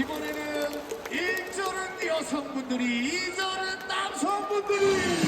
이번에는 1절은 여성분들이 2절은 남성분들이.